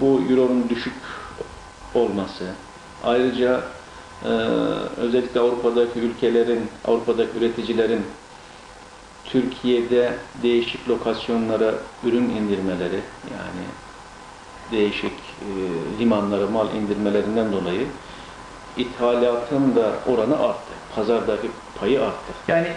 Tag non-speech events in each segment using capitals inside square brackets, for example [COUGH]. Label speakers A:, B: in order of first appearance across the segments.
A: bu euronun düşük olması, ayrıca e, özellikle Avrupa'daki ülkelerin, Avrupa'daki üreticilerin Türkiye'de değişik lokasyonlara ürün indirmeleri, yani değişik e, limanlara mal indirmelerinden dolayı ithalatın da oranı arttı. Pazardaki payı arttı.
B: Yani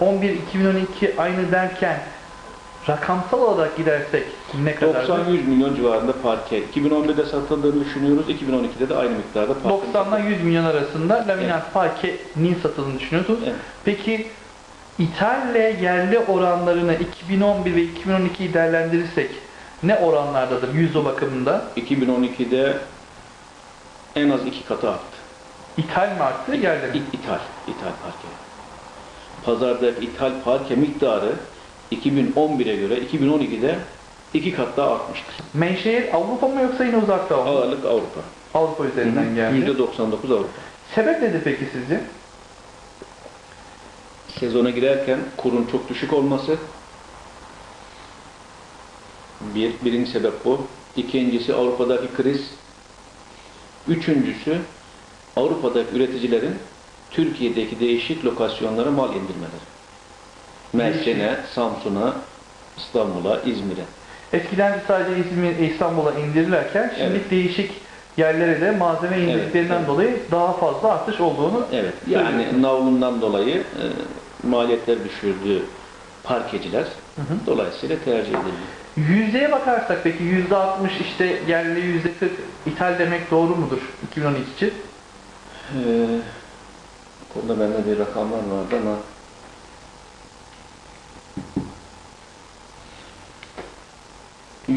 B: 2011-2012 aynı derken rakamsal olarak gidersek ne kadar?
A: 90-100 milyon civarında parke. 2011'de satıldığını düşünüyoruz. 2012'de de aynı miktarda parke.
B: 90'dan 100 milyon arasında laminat parkenin satıldığını düşünüyorsunuz.
A: Evet.
B: Peki ithal yerli oranlarını 2011 ve 2012'yi değerlendirirsek ne oranlardadır yüzde bakımında?
A: 2012'de en az iki katı arttı.
B: İthal mi arttı, yerli mi?
A: İ- İthal, ithal parke. Pazardaki ithal parke miktarı 2011'e göre 2012'de iki kat daha artmıştır.
B: Menşehir Avrupa mı yoksa yine uzakta mı?
A: Ağırlık Avrupa.
B: Avrupa üzerinden geldi.
A: %99 Avrupa.
B: Sebep nedir peki sizce?
A: Sezona girerken kurun çok düşük olması. Bir, birinci sebep bu. İkincisi Avrupa'daki kriz. Üçüncüsü Avrupa'daki üreticilerin Türkiye'deki değişik lokasyonlara mal indirmeleri. Mersin'e, Samsun'a, İstanbul'a, İzmir'e.
B: Eskiden sadece İzmir, İstanbul'a indirilirken şimdi
A: Evet.
B: değişik yerlere de malzeme indirdiklerinden
A: evet.
B: dolayı daha fazla artış olduğunu
A: Evet, yani navlundan dolayı e, maliyetler düşürdü parkeciler.
B: hı.
A: Dolayısıyla tercih edildi.
B: yüzdeye bakarsak peki yüzde 60 işte yerli yüzde 40 ithal demek doğru mudur 2012 için?
A: Ee, konuda bende bir rakamlar vardı ama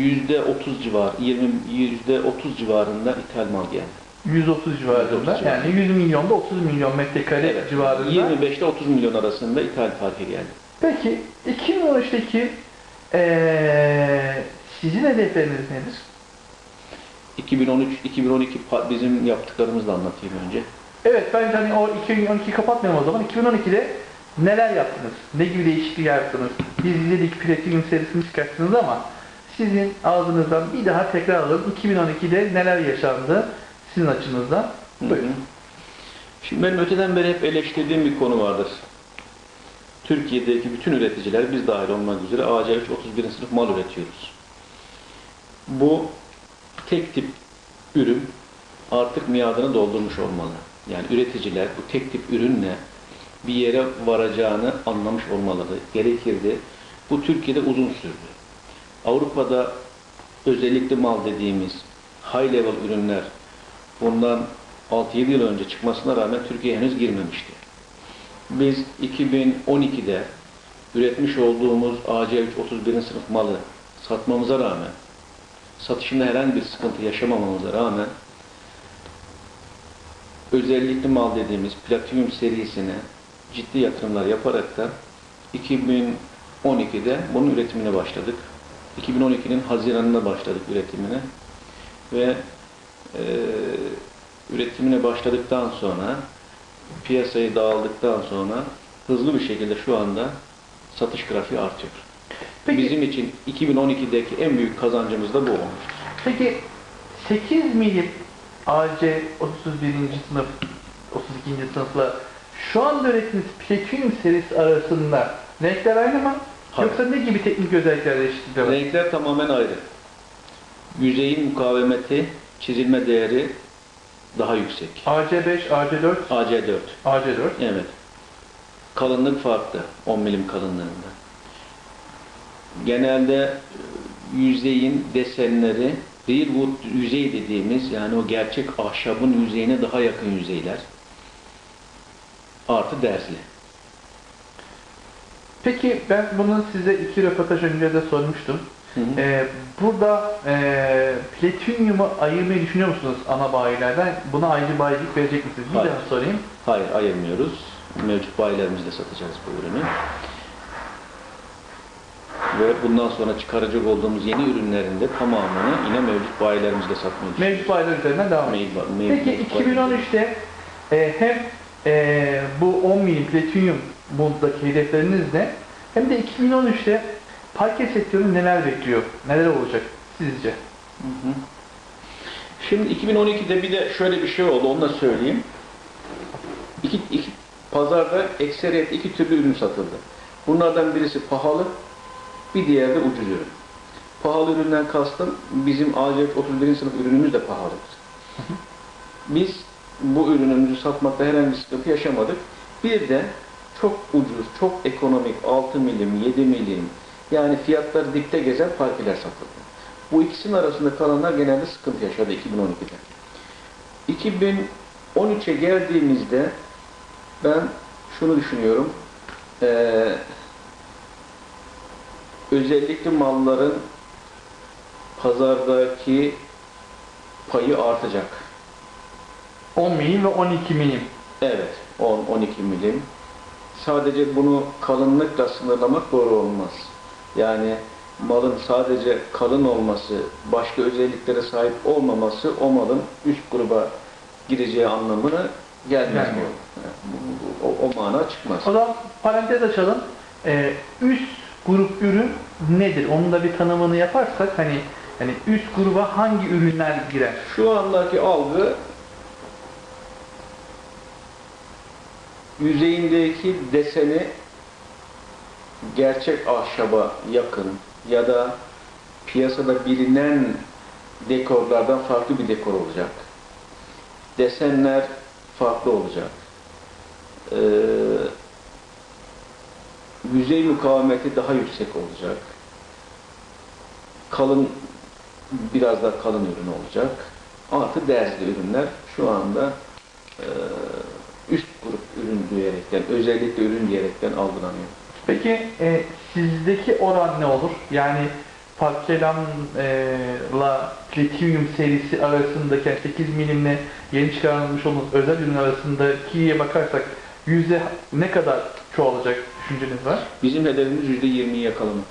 A: yüzde otuz civar, 20 yüzde otuz civarında ithal mal geldi.
B: 130 civarında.
A: 130 civarında.
B: Yani 100 milyonda 30 milyon metrekare
A: Evet,
B: civarında.
A: 25 ile 30 milyon arasında ithal farkı geldi.
B: Peki 2013'teki eee sizin hedefleriniz nedir?
A: 2013 2012 pa- bizim yaptıklarımızı da anlatayım önce.
B: Evet bence hani o 2012 kapatmayalım o zaman. 2012'de neler yaptınız? Ne gibi değişiklikler yaptınız? Biz izledik Platinum serisini çıkarttınız ama sizin ağzınızdan bir daha tekrar alalım. 2012'de neler yaşandı sizin açınızdan?
A: Hı hı.
B: Buyurun.
A: Şimdi benim öteden beri hep eleştirdiğim bir konu vardır. Türkiye'deki bütün üreticiler, biz dahil olmak üzere AC3 31. sınıf mal üretiyoruz. Bu tek tip ürün artık miadını doldurmuş olmalı. Yani üreticiler bu tek tip ürünle bir yere varacağını anlamış olmaları gerekirdi. Bu Türkiye'de uzun sürdü. Avrupa'da özellikle mal dediğimiz high level ürünler bundan 6-7 yıl önce çıkmasına rağmen Türkiye henüz girmemişti. Biz 2012'de üretmiş olduğumuz AC3 31. sınıf malı satmamıza rağmen, satışında herhangi bir sıkıntı yaşamamamıza rağmen özellikle mal dediğimiz Platinum serisine ciddi yatırımlar yaparak da 2012'de bunun üretimine başladık. 2012'nin Haziran'ında başladık üretimine ve e, üretimine başladıktan sonra piyasayı dağıldıktan sonra hızlı bir şekilde şu anda satış grafiği artıyor.
B: Peki-
A: Bizim için 2012'deki en büyük kazancımız da bu olmuştur.
B: Peki 8 milim AC 31. sınıf 32. sınıfla şu anda ürettiğiniz Platinum serisi arasında renkler aynı mı?
A: Hayır.
B: Yoksa ne gibi teknik özellikler değişiklikler var?
A: Renkler tamamen ayrı. Yüzeyin mukavemeti, çizilme değeri daha yüksek.
B: AC5, AC4,
A: AC4.
B: AC4.
A: Evet. Kalınlık farklı. 10 milim kalınlığında. Genelde e, yüzeyin desenleri real wood yüzey dediğimiz yani o gerçek ahşabın yüzeyine daha yakın yüzeyler. Artı dersli.
B: Peki ben bunu size iki röportaj önce de sormuştum.
A: Hı hı.
B: Ee, burada e, platinyumu ayırmayı düşünüyor musunuz ana bayilerden? Buna ayrı bayilik verecek misiniz? Bir
A: Hayır.
B: daha sorayım.
A: Hayır ayırmıyoruz. Mevcut bayilerimizle satacağız bu ürünü. Ve bundan sonra çıkaracak olduğumuz yeni ürünlerin de tamamını yine mevcut bayilerimizle satmayı düşünüyoruz.
B: Mevcut bayiler üzerinden devam edelim.
A: Mevcut- mevcut
B: Peki
A: bayilerimizle.
B: 2013'te e, hem e, bu 10 milim platinyum buradaki hedeflerinizle hem de 2013'te parke sektörünü neler bekliyor? Neler olacak sizce?
A: Şimdi 2012'de bir de şöyle bir şey oldu, onu da söyleyeyim. İki, iki, pazarda ekseriyet iki türlü ürün satıldı. Bunlardan birisi pahalı, bir diğeri de ucuz ürün. Pahalı üründen kastım bizim ACF 31. sınıf ürünümüz de pahalıdır. Biz bu ürünümüzü satmakta herhangi bir sıkıntı yaşamadık. Bir de çok ucuz, çok ekonomik 6 milim, 7 milim yani fiyatları dipte gezen parkeler satıldı. Bu ikisinin arasında kalanlar genelde sıkıntı yaşadı 2012'de. 2013'e geldiğimizde ben şunu düşünüyorum. Ee, özellikle malların pazardaki payı artacak.
B: 10 milim ve 12 milim.
A: Evet, 10-12 milim. Sadece bunu kalınlıkla sınırlamak doğru olmaz. Yani malın sadece kalın olması, başka özelliklere sahip olmaması o malın üst gruba gireceği anlamına gelmez. Yani bu- O, o mana çıkmaz.
B: O zaman parantez açalım. Ee, üst grup ürün nedir? Onun da bir tanımını yaparsak hani hani üst gruba hangi ürünler girer?
A: Şu andaki algı yüzeyindeki deseni gerçek ahşaba yakın ya da piyasada bilinen dekorlardan farklı bir dekor olacak. Desenler farklı olacak. Ee, yüzey mukavemeti daha yüksek olacak. Kalın biraz da kalın ürün olacak. Artı derzli ürünler şu anda e, üst diyerekten, özellikle ürün diyerekten algılanıyor.
B: Peki e, sizdeki oran ne olur? Yani Parkelam'la Platinum serisi arasındaki yani 8 milimle yeni çıkarılmış olan özel ürün arasındakiye bakarsak yüzde ne kadar çoğalacak düşünceniz var?
A: Bizim hedefimiz %20'yi yakalamak.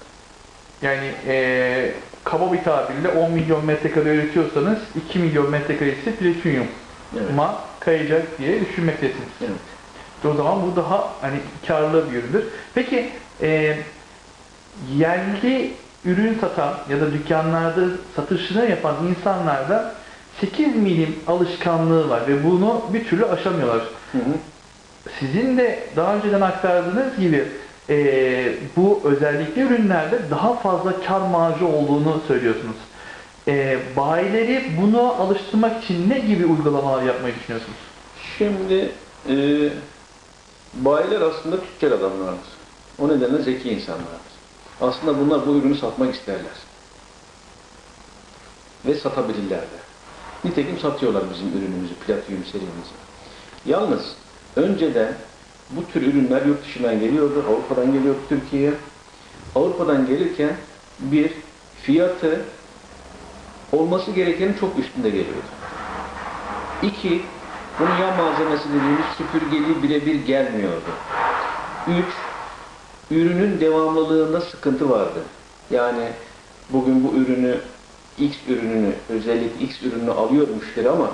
B: Yani e, kaba bir tabirle 10 milyon metrekare üretiyorsanız 2 milyon metrekaresi platinyuma
A: Evet.
B: kayacak diye düşünmektesiniz.
A: evet.
B: O zaman bu daha hani karlı bir üründür. Peki e, yerli ürün satan ya da dükkanlarda satışını yapan insanlarda 8 milim alışkanlığı var ve bunu bir türlü aşamıyorlar.
A: Hı hı.
B: Sizin de daha önceden aktardığınız gibi e, bu özellikle ürünlerde daha fazla kar marjı olduğunu söylüyorsunuz. E, bayileri buna alıştırmak için ne gibi uygulamalar yapmayı düşünüyorsunuz?
A: Şimdi e, bayiler aslında tüccar adamlardır. O nedenle zeki insanlardır. Aslında bunlar bu ürünü satmak isterler. Ve satabilirler de. Nitekim satıyorlar bizim ürünümüzü, platinum serimizi. Yalnız önceden bu tür ürünler yurt dışından geliyordu, Avrupa'dan geliyordu Türkiye'ye. Avrupa'dan gelirken bir fiyatı olması gerekenin çok üstünde geliyordu. İki, bunun yan malzemesi dediğimiz süpürgeli birebir gelmiyordu. Üç, ürünün devamlılığında sıkıntı vardı. Yani bugün bu ürünü, X ürününü, özellikle X ürününü alıyor müşteri ama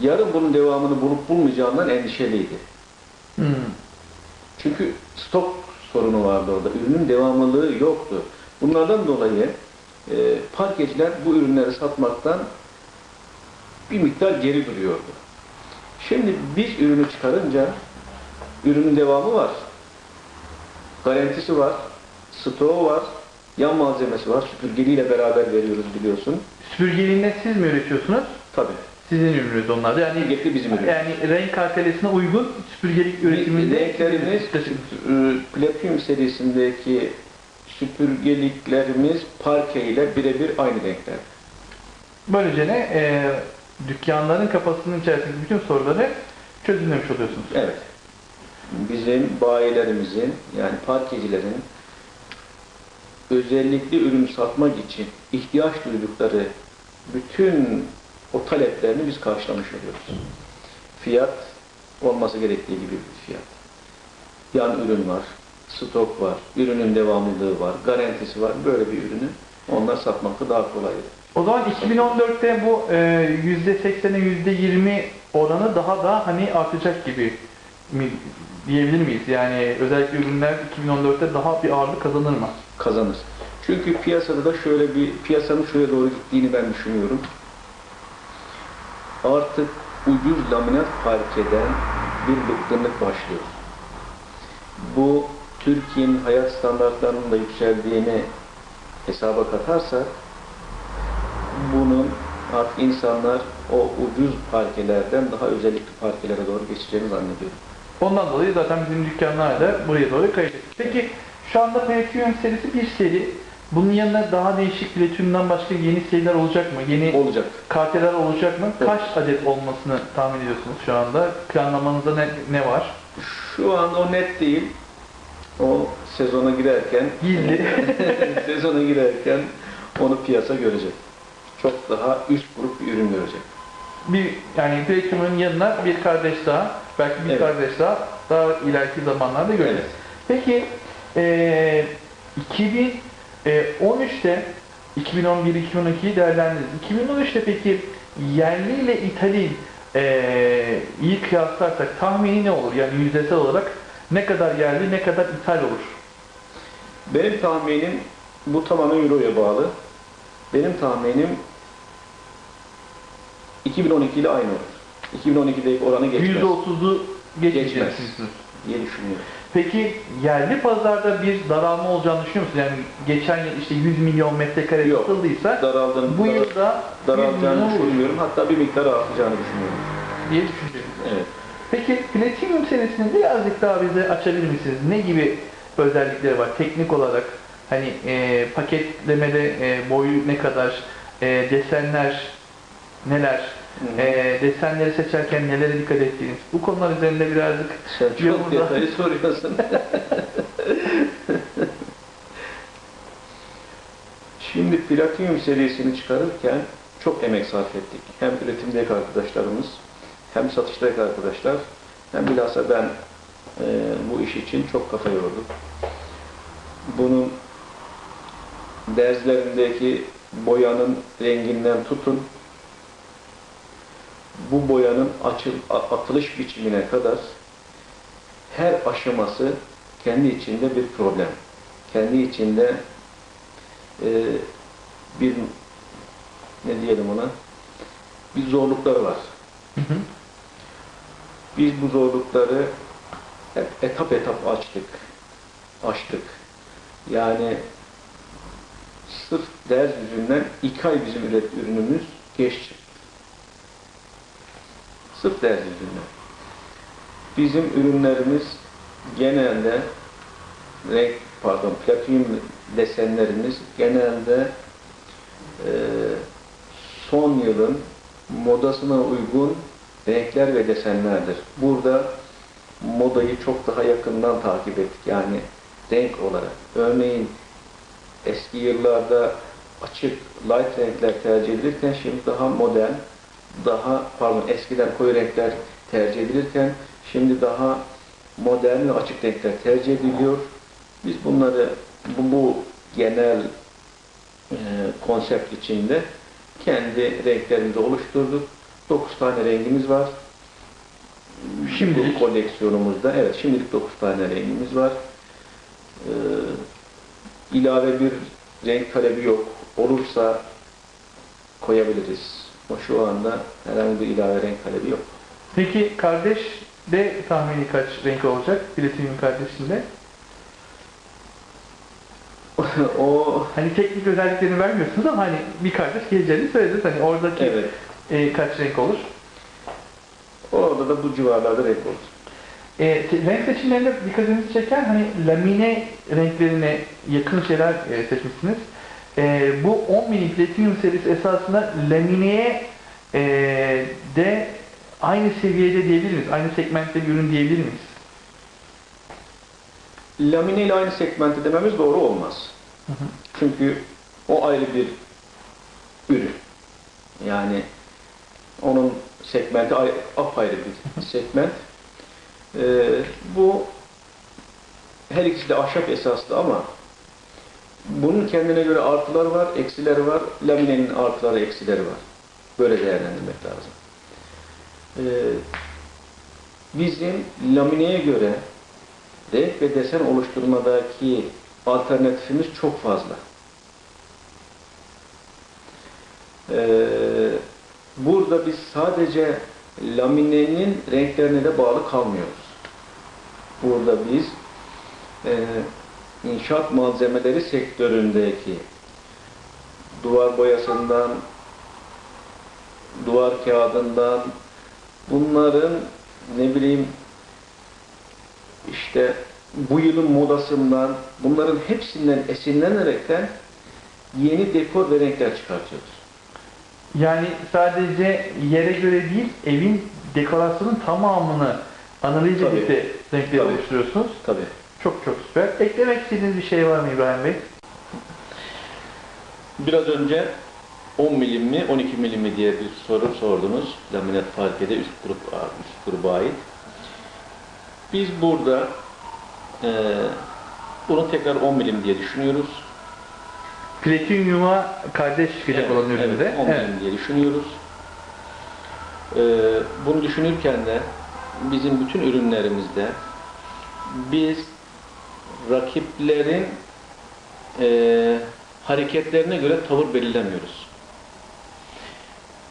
A: yarın bunun devamını bulup bulmayacağından endişeliydi.
B: Hmm.
A: Çünkü stok sorunu vardı orada. Ürünün devamlılığı yoktu. Bunlardan dolayı e, parkeciler bu ürünleri satmaktan bir miktar geri duruyordu. Şimdi biz ürünü çıkarınca ürünün devamı var. Garantisi var. Stoğu var. Yan malzemesi var. Süpürgeliyle beraber veriyoruz biliyorsun.
B: Süpürgeliğinde siz mi üretiyorsunuz?
A: Tabii.
B: Sizin ürününüz onlar da. Yani
A: Süpürgeli bizim ürünümüz.
B: yani renk kartelesine uygun süpürgelik üretiminde
A: Renklerimiz e, Platinum serisindeki süpürgeliklerimiz parke ile birebir aynı renkler.
B: Böylece ne? E, dükkanların kafasının içerisindeki bütün soruları çözümlemiş oluyorsunuz.
A: Evet. Bizim bayilerimizin yani parkecilerin özellikle ürün satmak için ihtiyaç duydukları bütün o taleplerini biz karşılamış oluyoruz. Fiyat olması gerektiği gibi bir fiyat. Yan ürün var, stok var, ürünün devamlılığı var, garantisi var. Böyle bir ürünü onlar satmakta daha kolaydır.
B: O zaman 2014'te bu e, %80'e %20 oranı daha da hani artacak gibi mi diyebilir miyiz? Yani özellikle ürünler 2014'te daha bir ağırlık kazanır mı?
A: kazanır. Çünkü piyasada da şöyle bir piyasanın şuraya doğru gittiğini ben düşünüyorum. Artık ucuz laminat parkeden bir bıkkınlık başlıyor. Bu Türkiye'nin hayat standartlarının da yükseldiğini hesaba katarsak bunun artık insanlar o ucuz parkelerden daha özellikli parkelere doğru geçeceğini zannediyorum.
B: Ondan dolayı zaten bizim dükkanlar da buraya doğru kayacak. Peki şu anda Platinum serisi bir seri. Bunun yanında daha değişik Platinum'dan başka yeni seriler olacak mı? Yeni
A: Olacak.
B: karteler olacak mı?
A: Evet.
B: Kaç adet olmasını tahmin ediyorsunuz şu anda? Planlamanızda ne, ne var?
A: Şu anda o net değil. O sezona girerken
B: Gizli. [LAUGHS]
A: sezona girerken onu piyasa görecek. Çok daha üst grup bir ürün görecek.
B: bir yani Platinum'un yanına bir kardeş daha, belki bir
A: Evet.
B: kardeş daha daha ileriki zamanlarda göreceğiz.
A: Evet.
B: Peki eee 2013'te 2011-2012'yi değerlendiririz. 2013'te peki yerli ile ithali eee iyi kıyaslarsak tahmini ne olur? Yani yüzdesel olarak ne kadar yerli ne kadar ithal olur?
A: Benim tahminim bu tamamen Euro'ya bağlı. Benim tahminim 2012 ile aynı olur. 2012'deki oranı geçmez
B: %30'u geçmeyeceksiniz.
A: diye düşünüyorum.
B: Peki yerli pazarda bir daralma olacağını düşünüyor musun? Yani geçen yıl işte 100 milyon metrekare
A: Yok.
B: satıldıysa
A: Daraldığını,
B: bu yılda 100
A: daralacağını
B: milyon olur
A: düşünmüyorum. Hatta bir miktar artacağını düşünüyorum.
B: diye düşünüyorum.
A: Evet.
B: Peki Platinum serisini birazcık daha bize açabilir misiniz? Ne gibi özellikleri var teknik olarak? Hani e, paketlemede e, boyu ne kadar, e, desenler neler,
A: Hı
B: e, desenleri seçerken nelere dikkat ettiğiniz? Bu konular üzerinde birazcık
A: Sen çok
B: Yorumda-
A: detaylı soruyorsun. [LAUGHS] Şimdi Platinum serisini çıkarırken çok emek sarf ettik. Hem üretimdeki arkadaşlarımız, hem satıştaki arkadaşlar, hem bilhassa ben e, bu iş için çok kafa yordum. Bunun derzlerindeki boyanın renginden tutun, bu boyanın açıl, atılış biçimine kadar her aşaması kendi içinde bir problem. Kendi içinde e, bir ne diyelim ona bir zorlukları var.
B: Hı hı.
A: Biz bu zorlukları hep etap etap açtık. Açtık. Yani sırf ders yüzünden iki ay bizim üret ürünümüz geç çıktı. Sırf ders yüzünden. Bizim ürünlerimiz genelde renk pardon platinum desenlerimiz genelde e, son yılın modasına uygun renkler ve desenlerdir. Burada modayı çok daha yakından takip ettik. Yani renk olarak. Örneğin eski yıllarda açık light renkler tercih edilirken şimdi daha modern, daha pardon eskiden koyu renkler tercih edilirken şimdi daha modern ve açık renkler tercih ediliyor. Biz bunları bu, bu genel e, konsept içinde kendi renklerimizi oluşturduk. 9 tane rengimiz var.
B: Şimdilik.
A: Bu koleksiyonumuzda. Evet, şimdilik 9 tane rengimiz var. Ee, ilave bir renk talebi yok. Olursa koyabiliriz. Ama şu anda herhangi bir ilave renk talebi yok.
B: Peki kardeş de tahmini kaç renk olacak? Platinum kardeşinde. [LAUGHS]
A: o
B: Hani teknik özelliklerini vermiyorsunuz ama hani bir kardeş geleceğini söylediniz. Hani oradaki
A: evet.
B: e, kaç renk olur?
A: Orada da bu civarlarda renk olur.
B: E, renk seçimlerinde dikkatinizi çeken hani lamine renklerine yakın şeyler e, seçmişsiniz. E, bu 10 mini Platinum serisi esasında lamineye e, de aynı seviyede diyebilir miyiz? Aynı segmentte bir ürün diyebilir miyiz?
A: Lamine ile aynı segmente dememiz doğru olmaz.
B: Hı hı.
A: Çünkü o ayrı bir ürün. Yani onun segmenti ay- apayrı bir segment. Ee, bu her ikisi de ahşap esaslı ama bunun kendine göre artıları var, eksileri var. Laminenin artıları, eksileri var. Böyle değerlendirmek lazım. Ee, bizim lamineye göre renk ve desen oluşturmadaki alternatifimiz çok fazla. Ee, burada biz sadece laminenin renklerine de bağlı kalmıyoruz. Burada biz e, inşaat malzemeleri sektöründeki duvar boyasından, duvar kağıdından, bunların ne bileyim işte bu yılın modasından, bunların hepsinden esinlenerekten yeni dekor ve renkler çıkartıyoruz.
B: Yani sadece yere göre değil, evin dekorasyonun tamamını analiz edip de renkleri oluşturuyorsunuz.
A: Tabii.
B: Çok çok süper. Eklemek istediğiniz bir şey var mı İbrahim Bey?
A: Biraz önce 10 milim mi 12 milim mi diye bir soru sordunuz. Laminat parkede üst grup üst gruba ait. Biz burada eee bunu tekrar 10 milim diye düşünüyoruz.
B: Platinyuma kardeş çıkacak olan
A: evet,
B: üründe.
A: 10 milim diye düşünüyoruz. Eee, bunu düşünürken de bizim bütün ürünlerimizde biz rakiplerin eee, hareketlerine göre tavır belirlemiyoruz.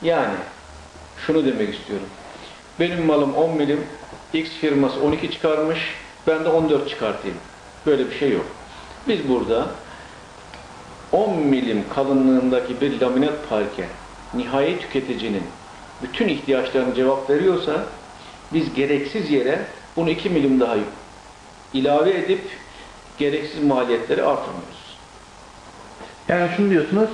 A: Yani şunu demek istiyorum. Benim malım 10 milim, X firması 12 çıkarmış, ben de 14 çıkartayım. Böyle bir şey yok. Biz burada 10 milim kalınlığındaki bir laminat parke nihai tüketicinin bütün ihtiyaçlarına cevap veriyorsa biz gereksiz yere bunu 2 milim daha ilave edip gereksiz maliyetleri artırmıyoruz.
B: Yani şunu diyorsunuz,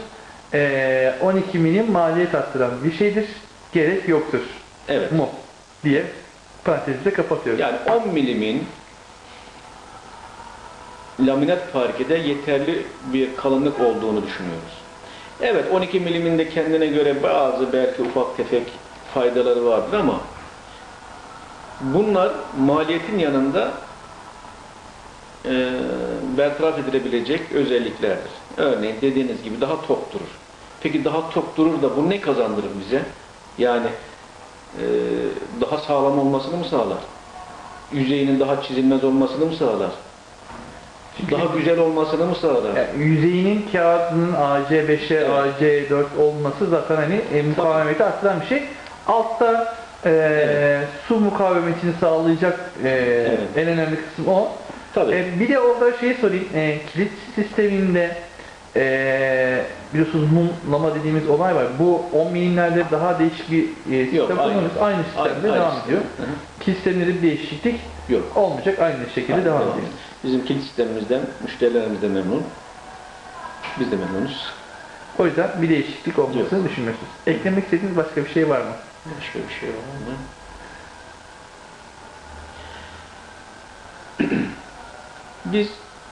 B: eee, 12 milim maliyet arttıran bir şeydir, gerek yoktur
A: Evet.
B: mu diye parantezi de kapatıyoruz.
A: Yani 10 milimin laminat parkede yeterli bir kalınlık olduğunu düşünüyoruz. Evet 12 milimin de kendine göre bazı belki ufak tefek faydaları vardır ama bunlar maliyetin yanında e, bertaraf edilebilecek özelliklerdir. Örneğin dediğiniz gibi daha tok durur. Peki daha tok durur da bu ne kazandırır bize? Yani e, daha sağlam olmasını mı sağlar? Yüzeyinin daha çizilmez olmasını mı sağlar? Daha güzel olmasını mı sağlar?
B: Yani yüzeyinin kağıdının AC5'e,
A: Evet.
B: AC4 olması zaten hani e, mukavemeti arttıran bir şey. Altta e,
A: Evet.
B: su mukavemetini sağlayacak e,
A: Evet.
B: en önemli kısım o.
A: Tabii.
B: E, bir de orada şeyi sorayım. E, kilit sisteminde e, biliyorsunuz mumlama dediğimiz olay var. Bu 10 milimlerde daha değişik bir e, sistem
A: Yok, aynı.
B: kullanıyoruz. Aynı sistemde
A: Aynı-
B: devam
A: aynı
B: ediyor.
A: sistem.
B: Kilit sisteminde bir değişiklik
A: Yok.
B: olmayacak. Aynı şekilde
A: Aynı
B: devam
A: ediyor. Bizim kilit sistemimizden müşterilerimiz de memnun. Biz de memnunuz.
B: O yüzden bir değişiklik olmasını düşünmüyorsunuz. Eklemek istediğiniz başka bir şey var mı?
A: Başka bir şey var mı? Biz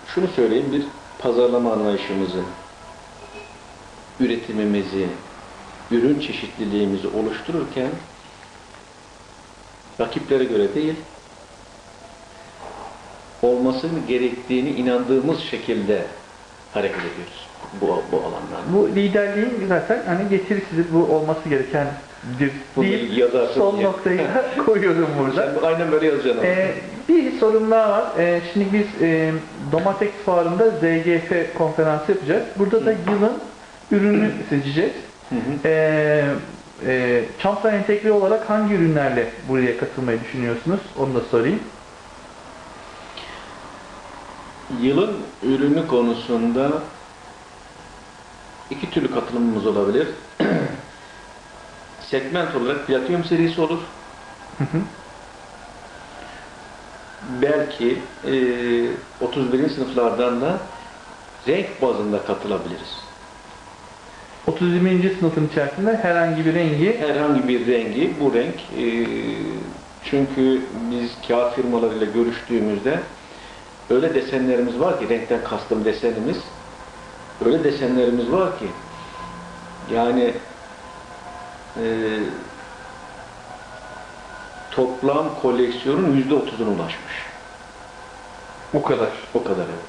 A: şunu söyleyeyim, bir pazarlama anlayışımızı, üretimimizi, ürün çeşitliliğimizi oluştururken rakiplere göre değil, olması gerektiğini inandığımız şekilde hareket ediyoruz bu, bu alanlarda.
B: Bu liderliğin zaten hani getirisidir. Bu olması gereken bir
A: Bunu
B: değil.
A: yazarsın
B: Son
A: diye.
B: noktayı da [LAUGHS] [LAUGHS] koyuyorum burada.
A: Sen aynen böyle yazacaksın. ama.
B: Ee, bir sorum daha var. Ee, şimdi biz e, Domatex fuarında ZGF konferansı yapacağız. Burada da yılın ürünü seçeceğiz.
A: Hı hı.
B: Ee, e, çanta entegre olarak hangi ürünlerle buraya katılmayı düşünüyorsunuz? Onu da sorayım.
A: Yılın ürünü konusunda iki türlü katılımımız olabilir. [CLEARS THROAT] Segment olarak platinum serisi olur.
B: Hı hı.
A: Belki e, 31. sınıflardan da renk bazında katılabiliriz.
B: 31. sınıfın içerisinde herhangi bir rengi
A: Herhangi bir rengi, bu renk e, çünkü biz kağıt firmalarıyla görüştüğümüzde öyle desenlerimiz var ki, renkten kastım desenimiz, öyle desenlerimiz var ki, yani e, toplam koleksiyonun yüzde otuzuna ulaşmış.
B: o kadar.
A: O kadar evet.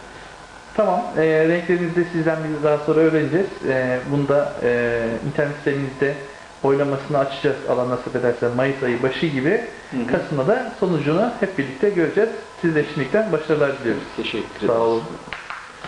B: Tamam. E, renklerinizi de sizden biz daha sonra öğreneceğiz. E, bunu da e, internet sitemizde oylamasını açacağız Allah nasip ederse Mayıs ayı başı gibi.
A: Hı hı.
B: Kasım'da da sonucunu hep birlikte göreceğiz. Size şimdiden başarılar diliyoruz.
A: Teşekkür
B: Sağ
A: ederiz.
B: olun.